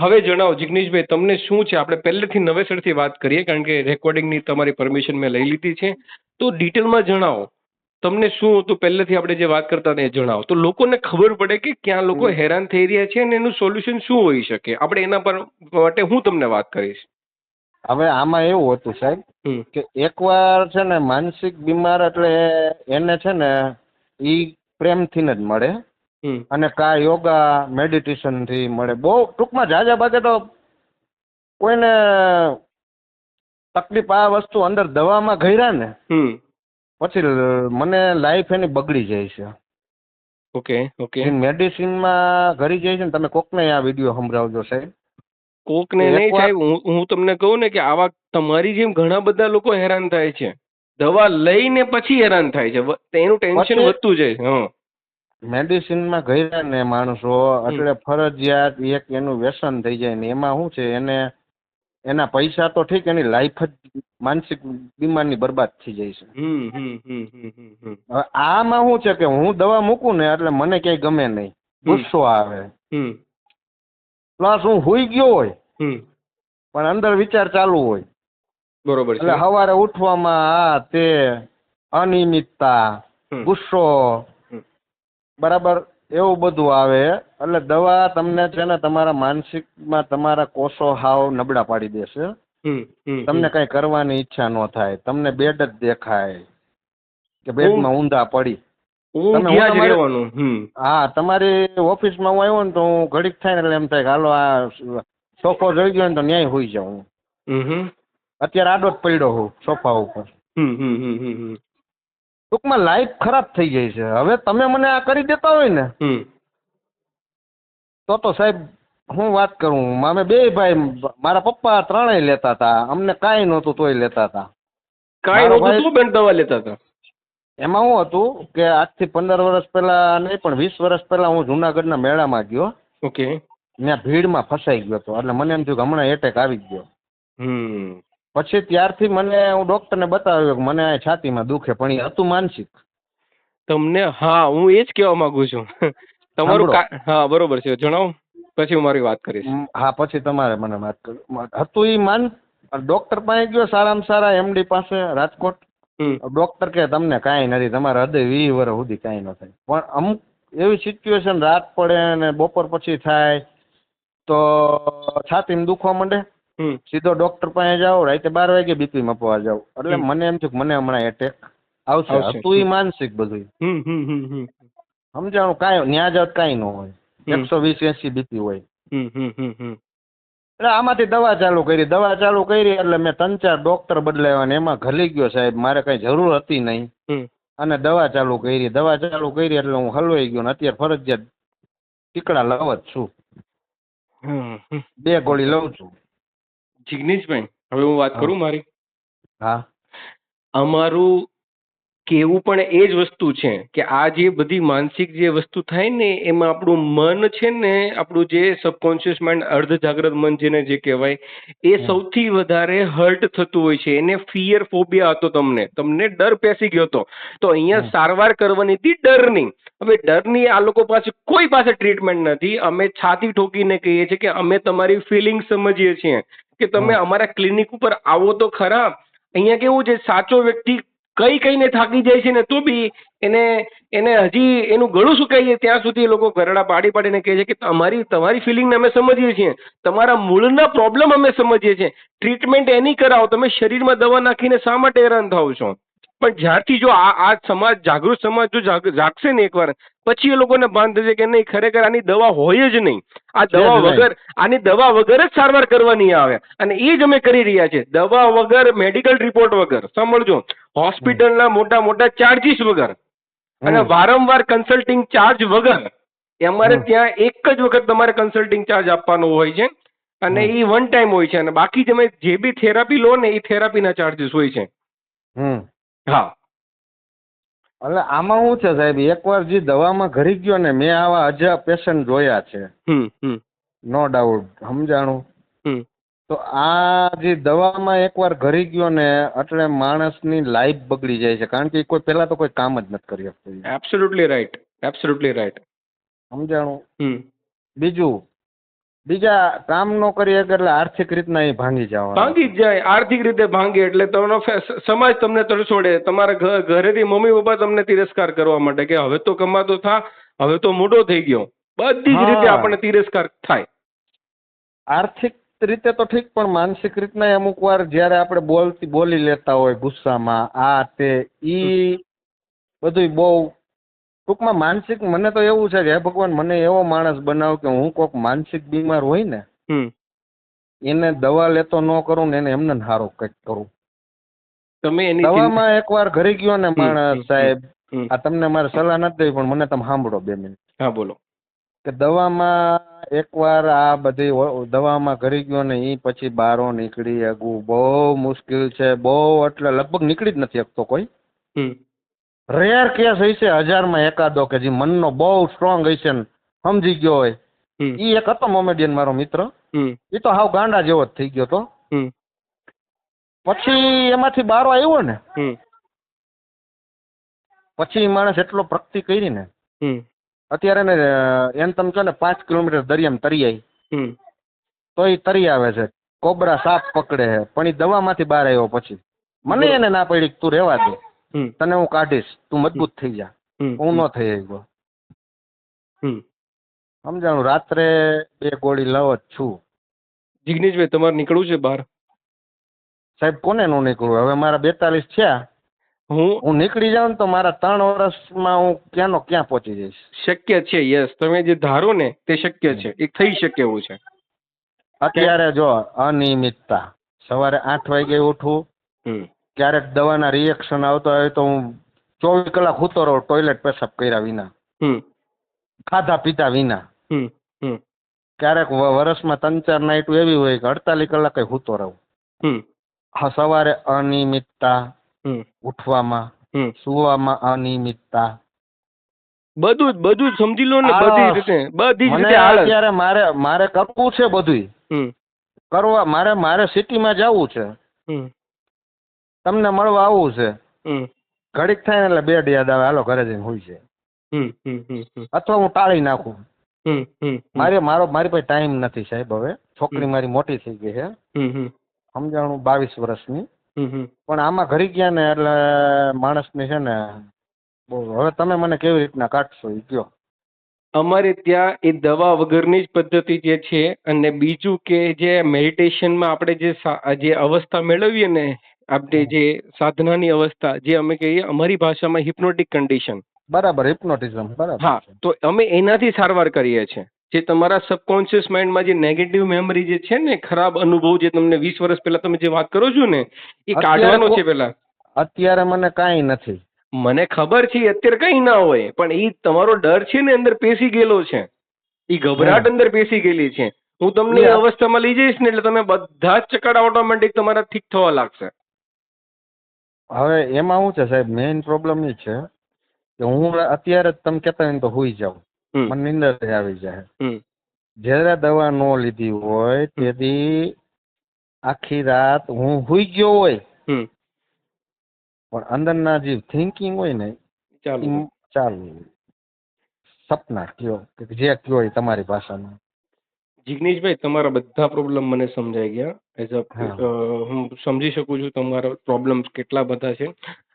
હવે જણાવો જિગ્નેશભાઈ તમને શું છે? આપણે પહેલેથી નવેસરથી વાત કરીએ કારણ કે રેકોર્ડિંગની તમારી પરમિશન મેં લઈ લીધી છે. તો ડિટેલમાં જણાવો તમને શું હતું? પહેલેથી આપણે જે વાત કરતા હતા એ જણાવો. તો લોકોને ખબર પડે કે ક્યાં લોકો હેરાન થઈ રહ્યા છે અને એનું સોલ્યુશન શું હોઈ શકે. આપણે એના પર માટે હું તમને વાત કરીશ. હવે આમાં એવું હતું સાહેબ કે એકવાર છે ને માનસિક બીમાર એટલે એને છે ને ઈ પ્રેમથી જ મળે. અને કા યોગા મેડિટેશનથી મળે. બહુ ટૂંકમાં ઝાઝા ભાગે તો કોઈને તકલીફ આ વસ્તુ અંદર દવામાં ગયરા ને પછી મને લાઈફ એની બગડી જાય છે. Okay okay. મેડિસિનમાં ઘરી જાય છે ને તમે કોકને આ વીડિયો સંભળાવજો સાહેબ. કોકને નહીં સાહેબ હું તમને કહું ને કે આવા તમારી જેમ ઘણા બધા લોકો હેરાન થાય છે. દવા લઈને પછી હેરાન થાય છે. એનું ટેન્શન વધતું જાય હા. મેડિસિનમાં ગયા ને માણસો એટલે ફરજિયાત એક એનું વ્યસન થઈ જાય ને એમાં શું છે એને એના પૈસા તો ઠીક એની લાઈફ જ માનસિક બીમારની બરબાદ થઈ જાય છે. હવે આમાં શું છે કે હું દવા મૂકું ને એટલે મને ક્યાંય ગમે નહીં. ગુસ્સો આવે. પ્લસ હું હુઈ ગયો હોય પણ અંદર વિચાર ચાલુ હોય. બરોબર એટલે સવારે ઉઠવામાં આ તે અનિયમિતતા ગુસ્સો. બરાબર એવું બધું આવે. એટલે દવા તમને છે ને તમારા માનસિકમાં તમારા કોષો હાવ નબળા પાડી દેશે. તમને કઈ કરવાની ઈચ્છા ન થાય. તમને બેડ જ દેખાય. કે બેડમાં ઊંધા પડી. હું તમારે- રહેવાનું હમ. હા તમારી ઓફિસમાં હું આવ્યો ને તો હું ઘડીક થાય ને એટલે એમ થાય કે હાલો આ સોફો જોઈ ગયો ને તો ન્યાય હોઈ જાઉં. અત્યારે આડો જ પડ્યો હું સોફા ઉપર હમ હમ હમ હમ હમ ટૂંકમાં લાઈફ ખરાબ થઈ જાય છે. હવે તમે મને આ કરી દેતા હોય ને તો તો સાહેબ હું વાત કરું. અમે બે ભાઈ મારા પપ્પા ત્રણેય લેતા હતા. અમને કાંઈ નહોતું તોય લેતા હતા. કાંઈ નહોતું શું બેન દવા લેતા હતા? એમાં શું હતું કે આજથી પંદર વર્ષ પહેલા નહીં પણ વીસ વર્ષ પહેલા હું જુનાગઢના મેળામાં ગયો. ઓકે. ત્યાં ભીડમાં ફસાઈ ગયો હતો. એટલે મને એમ થયું કે હમણાં એટેક આવી ગયો. હમ. પછી ત્યારથી મને હું ડૉક્ટરને બતાવ્યો કે મને આ છાતીમાં દુખે પણ એ હતું માનસિક. તમને હા હું એ જ કહેવા માંગુ છું. તમારું કા- હા બરોબર છે જણાવો. પછી હું મારી વાત કરીશ. હા પછી તમારે મને વાત કરી હતું એ માન ડૉક્ટર પાસે ગયો સારામાં સારા એમડી પાસે રાજકોટ. હમ. ડૉક્ટર કે તમને કાંઈ નથી તમારા હૃદય વીસ વર્ષ સુધી કાંઈ ન થાય. પણ અમુક એવી સિચ્યુએશન રાત પડે ને બપોર પછી થાય તો છાતીમાં દુખવા માંડે. સીધો ડોક્ટર પાસે જાઓ રાતે બાર વાગે બીપી મપવા જાઓ. એટલે મને એમ થયું કે મને હમણાં એટેક આવશે. હતું એ માનસિક બધું. સમજાણું? કાંઈ ન્યા જાવ કાંઈ ન હોય. એકસો વીસ એસી બીપી હોય. હમ હમ હમ હમ. એટલે આમાંથી દવા ચાલુ કરી દવા ચાલુ કરી એટલે મેં ત્રણ ચાર ડૉક્ટર બદલાવ્યા ને એમાં ઘલી ગયો સાહેબ. મારે કઈ જરૂર હતી નહીં. અને દવા ચાલુ કરી દવા ચાલુ કરી એટલે હું હલવાઈ ગયો ને અત્યારે ફરજિયાત ટીકડા લવ જ છું. બે ગોળી લઉં છું. જિગ્નેશભાઈ હવે હું વાત કરું મારી? હા. અમારું કેવું પણ એ જ વસ્તુ છે કે આ જે બધી માનસિક જે વસ્તુ થાય ને એમાં આપણું મન છે ને આપણું જે સબકોન્શિયસ માઇન્ડ અર્ધ જાગ્રત મન જેને જે કહેવાય એ સૌથી વધારે હર્ટ થતું હોય છે. એને ફિયર ફોબિયા હતો તમને. તમને ડર પેસી ગયો હતો. તો અહીંયા સારવાર કરવાની હતી ડરની હવે ડરની આ લોકો પાસે કોઈ પાસે ટ્રીટમેન્ટ નથી. અમે છાતી ઠોકીને કહીએ છીએ કે અમે તમારી ફિલિંગ સમજીએ છીએ. કે તમે અમારા ક્લિનિક ઉપર આવો તો ખરા. અહીંયા કેવું છે સાચો વ્યક્તિ કઈ કઈને થાકી જાય છે ને તો બી એને એને હજી એનું ગળું સુકાઈએ ત્યાં સુધી એ લોકો ગરડા પાડી પાડીને કહે છે કે તમારી તમારી ફિલિંગને અમે સમજીએ છીએ. તમારા મૂળના પ્રોબ્લેમ અમે સમજીએ છીએ. ટ્રીટમેન્ટ એની કરાવો. તમે શરીરમાં દવા નાખીને શા માટે હેરાન થાવ છો? પણ જ્યારથી જો આ આ સમાજ જાગૃત સમાજ જો જાગશે ને એકવાર પછી એ લોકોને ભાન થશે કે નહીં ખરેખર આની દવા હોય જ નહીં. આ દવા વગર આની દવા વગર જ સારવાર કરવાની આવે. અને એ જ અમે કરી રહ્યા છે દવા વગર મેડિકલ રિપોર્ટ વગર. સાંભળજો. હોસ્પિટલના મોટા મોટા ચાર્જીસ વગર. અને વારંવાર કન્સલ્ટિંગ ચાર્જ વગર. અમારે ત્યાં એક જ વખત તમારે કન્સલ્ટિંગ ચાર્જ આપવાનો હોય છે. અને એ વન ટાઈમ હોય છે. અને બાકી તમે જે બી થેરાપી લો ને એ થેરાપીના ચાર્જીસ હોય છે. હમ. હા. એટલે આમાં શું છે સાહેબ એકવાર જે દવામાં ઘરી ગયો ને મેં આવા હજાર પેશન્ટ જોયા છે. નો ડાઉટ સમજાણું? તો આ જે દવામાં એકવાર ઘરી ગયો ને એટલે માણસની લાઈફ બગડી જાય છે. કારણ કે કોઈ પહેલા તો કોઈ કામ જ નથી કરી શકતું. એબ્સોલ્યુટલી રાઈટ એબ્સોલ્યુટલી રાઈટ સમજાણું? બીજું બીજા કામ નો કરીએ એટલે આર્થિક રીતના એ ભાંગી જાવ ભાંગી જાય આર્થિક રીતે ભાંગે એટલે તમને સમાજ તમને તરછોડે તમારા ઘરેથી મમ્મી પપ્પા તમને તિરસ્કાર કરવા માટે કે હવે તો કમાતો થા હવે તો મોટો થઈ ગયો. બધી જ રીતે આપણને તિરસ્કાર થાય. આર્થિક રીતે તો ઠીક પણ માનસિક રીતના અમુક વાર જ્યારે આપણે બોલતી બોલી લેતા હોય ગુસ્સામાં આ તે ઈ બધું બહુ ટૂંકમાં માનસિક મને તો એવું છે કે હે ભગવાન મને એવો માણસ બનાવ કે હું કોઈક માનસિક બીમાર હોય ને હમ. એને દવા લેતો ન કરું ને એને એમને ને હારું કંઈક કરું. તમે એની દવામાં એકવાર ઘરે ગયો ને માણસ સાહેબ આ તમને મારે સલાહ નથી દેવી પણ મને તમે સાંભળો બે મિનિટ. હા બોલો. કે દવામાં એકવાર આ બધી દવામાં ઘરી ગયો ને એ પછી બારો નીકળી શકવું બહુ મુશ્કેલ છે બહુ એટલે લગભગ નીકળી જ નથી શકતો કોઈ. હમ. રેર કેસ હશે હજારમાં એકાદો કે જે મનનો બહુ સ્ટ્રોંગ હશે ને સમજી ગયો હોય. એ એક હતો મોમેડિયન મારો મિત્ર. એ તો હાવ ગાંડા જેવો જ થઈ ગયો તો. પછી એમાંથી બારો આવ્યો ને પછી માણસ એટલો પ્રગતિ કરી ને અત્યારે ને એમ તમે કહો ને પાંચ કિલોમીટર દરિયામાં તરી આવી તો એ તરી આવે છે. કોબરા સાપ પકડે છે. પણ એ દવામાંથી બહાર આવ્યો પછી. મને એને ના પડી કે તું રહેવા દે. તને હું કાઢીશ. તું મજબૂત થઈ જા. હું ન થઈ ગયો હમ. સમજાણું? રાત્રે બે ગોળી લવ જ છું. જિગ્નેશભાઈ તમારે નીકળવું છે બહાર? સાહેબ કોને નું નીકળું હવે મારા બેતાલીસ થયા. હું? હું નીકળી જાઉં તો મારા ત્રણ વર્ષમાં હું ક્યાંનો ક્યાં પહોંચી જઈશ? શક્ય છે યસ. તમે જે ધારો ને તે શક્ય છે. એ થઈ શકે એવું છે. અત્યારે જો અનિયમિતતા. સવારે આઠ વાગે ઉઠવું ક્યારેક દવાના રિએક્શન આવતા હોય તો હું ચોવીસ કલાક સૂતો રહું ટોયલેટ પેશાબ કર્યા વિના. ખાધા પીધા વિના. ક્યારેક વર્ષમાં ત્રણ ચાર નાઇટ એવી હોય કે અડતાલીસ કલાકે સૂતો રહું. હા સવારે અનિયમિતતા ઉઠવામાં સુવામાં અનિયમિતતા. બધું જ બધું જ સમજી લો ને. બધી રીતે બધી રીતે અત્યારે મારે મારે કરવું છે બધુંય. કરવા મારે મારે સિટીમાં જવું છે. તમને મળવા આવવું છે. ઘડીક થાય ને એટલે બેડ યાદ આવે. હાલો ઘરે જઈને હોય છે અથવા હું ટાળી નાખું. મારે મારો મારી પાસે ટાઈમ નથી સાહેબ હવે. છોકરી મારી મોટી થઈ ગઈ છે સમજાણું બાવીસ વર્ષની. પણ આમાં ઘરી ગયા ને એટલે માણસને છે ને બહુ હવે તમે મને કેવી રીતના કાઢશો એ કયો? અમારે ત્યાં એ દવા વગરની જ પદ્ધતિ જે છે અને બીજું કે જે મેડિટેશનમાં આપણે જે જે અવસ્થા મેળવીએ ને આપણે જે સાધનાની અવસ્થા જે અમે કહીએ અમારી ભાષામાં હિપ્નોટિક કન્ડિશન બરાબર હિપ્નોટિઝમ બરાબર હા તો અમે એનાથી સારવાર કરીએ છીએ. જે તમારા સબકોન્શિયસ માઇન્ડમાં જે નેગેટિવ મેમરી જે છે ને ખરાબ અનુભવ જે તમને વીસ વર્ષ પહેલા તમે જે વાત કરો છો ને એ કાઢવાનો છે પેલા અત્યારે મને કાંઈ નથી. મને ખબર છે અત્યારે કઈ ના હોય પણ એ તમારો ડર છે ને અંદર પેસી ગયેલો છે. એ ગભરાટ અંદર પેસી ગયેલી છે. હું તમને અવસ્થામાં લઈ જઈશ ને એટલે તમે બધા જ ચકડા ઓટોમેટિક તમારા ઠીક થવા લાગશે. હવે એમાં શું છે સાહેબ મેઇન પ્રોબ્લેમ એ છે કે હું અત્યારે જ તમે કહેતા હોય ને તો હુઈ જાઉં. મને નિંદર જ આવી જાય. જ્યારે દવા ન લીધી હોય તેથી આખી રાત હું હુઈ ગયો હોય. હમ. પણ અંદરના જે થિંકિંગ હોય ને ચાલો. ચાલુ. સપના કયો કે જે કયો એ તમારી ભાષામાં. જિગ્નેશભાઈ તમારા બધા પ્રોબ્લેમ મને સમજાઈ ગયા. એઝ અ હું સમજી શકું છું તમારા પ્રોબ્લેમ્સ કેટલા બધા છે.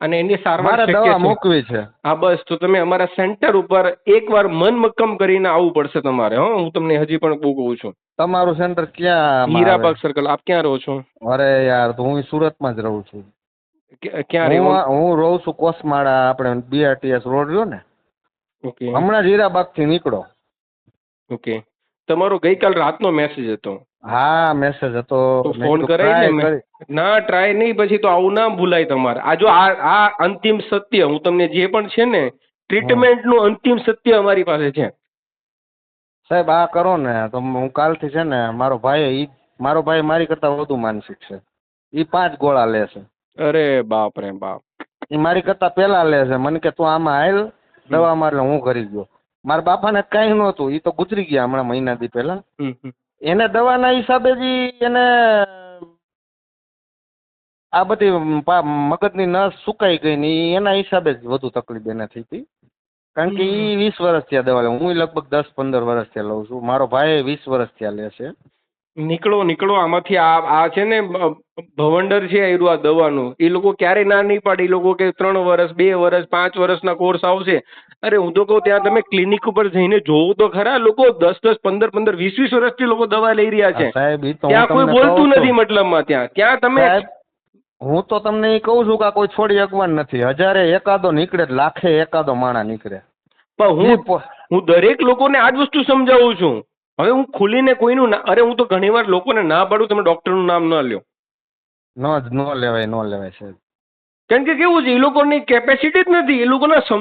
અને એની સારવાર દવા મોકવી છે. હા બસ તો તમે અમારા સેન્ટર ઉપર એકવાર મન મક્કમ કરીને આવવું પડશે તમારે હો. હું તમને હજી પણ બહુ કહું છું. તમારું સેન્ટર ક્યાં હીરાબાગ સર્કલ આપ ક્યાં રહો છો? અરે યાર તો હું સુરતમાં જ રહું છું. ક્યાં રહું? હું રહું છું કોસમાળા આપણે બીઆરટીએસ રોડ રહ્યો ને. ઓકે હમણાં જ હીરાબાગથી નીકળો. ઓકે તમારો ગઈકાલ રાતનો મેસેજ હતો. હા મેસેજ હતો. ફોન કરાય ને. ના ટ્રાય નહીં પછી તો આવું ના ભૂલાય તમારે. આ જો આ આ અંતિમ સત્ય હું તમને જે પણ છે ને ટ્રીટમેન્ટનું અંતિમ સત્ય અમારી પાસે છે. સાહેબ આ કરો ને. તો હું કાલથી છે ને મારો ભાઈ ઈ મારો ભાઈ મારી કરતા વધુ માનસિક છે. ઈ પાંચ ગોળા લે છે. અરે બાપ રે બાપ. ઈ મારી કરતા પેલા લે છે. મને કે તું આમાં આયલ દવા મારે હું કરી ગયો. મારા બાપાને કઈ નહોતું એ તો ગુજરી ગયા હમણાં મહિના દી પહેલા. એને દવાના હિસાબે જ એને આ બધી મગજની નસ સુકાઈ ગઈ ને એના હિસાબે જ વધુ તકલીફ એને થઈ હતી. કારણ કે એ વીસ વર્ષ થયા દવા હું લગભગ દસ પંદર વર્ષ થયા લઉં છું. મારો ભાઈ વીસ વર્ષ થયા લે છે. નીકળો નીકળો. આમાંથી આ આ છે ને ભવંડર છે આયરું આ દવાનું. એ લોકો ક્યારેય ના નહીં પાડે. એ લોકો કે ત્રણ વર્ષ બે વર્ષ પાંચ વર્ષના કોર્સ આવશે. અરે હું તો કહું ત્યાં તમે ક્લિનિક ઉપર જઈને જોવો તો ખરા લોકો દસ દસ પંદર પંદર વીસ વીસ વર્ષથી લોકો દવા લઈ રહ્યા છે. ત્યાં કોઈ બોલતું. નથી મતલબમાં ત્યાં. ત્યાં તમે હું તો તમને એ કહું છું કે કોઈ છોડી શકવાનું નથી. હજારે એકાદો નીકળે લાખે એકાદો માણા નીકળે. પણ હું હું દરેક લોકોને આ જ વસ્તુ સમજાવું છું. હવે હું ખુલીને કોઈનું ના અરે હું તો ઘણી વાર લોકોને ના પાડું તમે ડોક્ટરનું નામ ન લ્યો. ન જ ન લેવાય ન લેવાય સાહેબ. કારણ કે કેવું છે એ લોકોની કેપેસિટી જ નથી. એ લોકોના